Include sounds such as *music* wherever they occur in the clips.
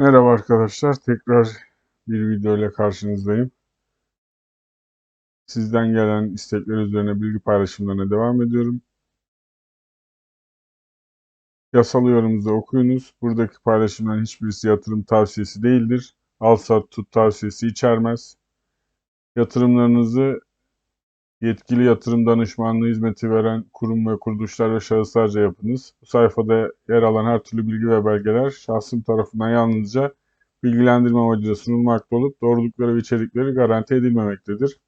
Merhaba arkadaşlar. Tekrar bir video ile karşınızdayım. Sizden gelen istekler üzerine bilgi paylaşımlarına devam ediyorum. Yasal yorumunuzu okuyunuz. Buradaki paylaşımların hiçbirisi yatırım tavsiyesi değildir. Al sat tut tavsiyesi içermez. Yatırımlarınızı yetkili yatırım danışmanlığı hizmeti veren kurum ve kuruluşlar ve şahıslarca yapınız. Bu sayfada yer alan her türlü bilgi ve belgeler şahsım tarafından yalnızca bilgilendirme amacıyla sunulmakta olup doğrulukları ve içerikleri garanti edilmemektedir.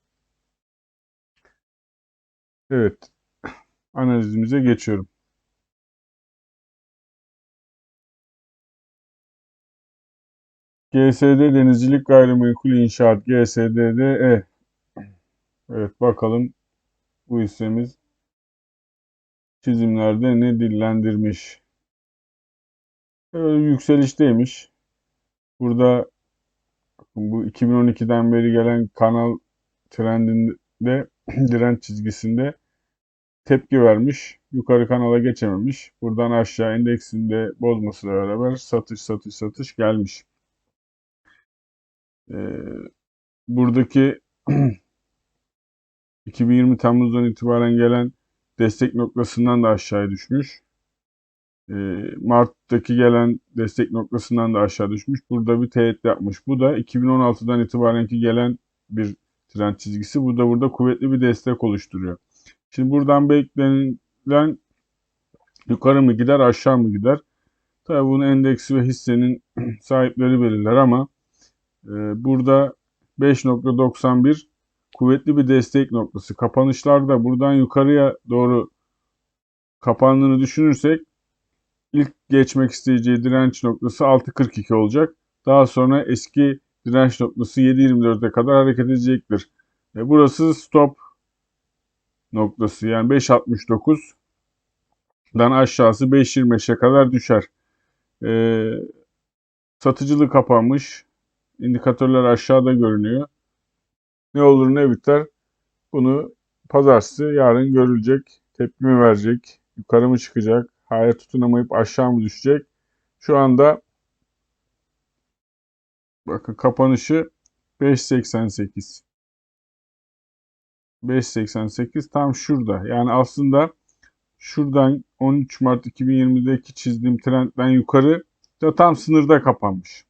Evet, *clears throat* analizimize geçiyorum. GSD Denizcilik Gayrimenkul İnşaat GSDDE Evet bakalım bu hissemiz çizimlerde ne dillendirmiş. Ee, yükselişteymiş. Burada bu 2012'den beri gelen kanal trendinde *clears throat* direnç çizgisinde tepki vermiş. Yukarı kanala geçememiş. Buradan aşağı endeksinde bozmasıyla beraber satış satış satış gelmiş. Ee, buradaki *clears throat* 2020 Temmuz'dan itibaren gelen destek noktasından da aşağıya düşmüş. Ee, Mart'taki gelen destek noktasından da aşağı düşmüş. Burada bir teğet yapmış. Bu da 2016'dan itibarenki gelen bir trend çizgisi. Bu da burada kuvvetli bir destek oluşturuyor. Şimdi buradan beklenilen yukarı mı gider aşağı mı gider? Tabii bunu endeksi ve hissenin *clears throat* sahipleri belirler ama e, burada 5.91 kuvvetli bir destek noktası. Kapanışlarda buradan yukarıya doğru kapandığını düşünürsek ilk geçmek isteyeceği direnç noktası 6.42 olacak. Daha sonra eski direnç noktası 7.24'e kadar hareket edecektir. E burası stop noktası yani 5.69'dan aşağısı 5.25'e kadar düşer. E, satıcılığı kapanmış. İndikatörler aşağıda görünüyor. Ne olur ne biter bunu pazartesi yarın görülecek. Tepki mi verecek? Yukarı mı çıkacak? Hayır tutunamayıp aşağı mı düşecek? Şu anda bakın kapanışı 5.88. 5.88 tam şurada. Yani aslında şuradan 13 Mart 2020'deki çizdiğim trendden yukarı da tam sınırda kapanmış.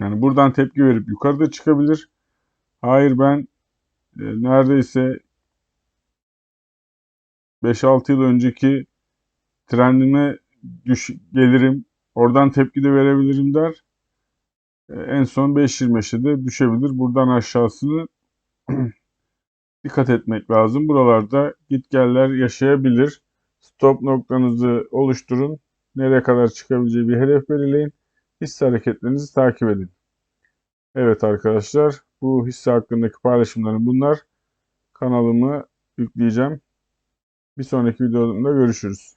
Yani buradan tepki verip yukarıda çıkabilir. Hayır ben e, neredeyse 5-6 yıl önceki trendime düş gelirim. Oradan tepki de verebilirim der. E, en son 5.25'e de düşebilir. Buradan aşağısını *clears throat* dikkat etmek lazım. Buralarda git geller yaşayabilir. Stop noktanızı oluşturun. Nereye kadar çıkabileceği bir hedef belirleyin. Hisse hareketlerinizi takip edin. Evet arkadaşlar bu hisse hakkındaki paylaşımlarım bunlar. Kanalımı yükleyeceğim. Bir sonraki videoda görüşürüz.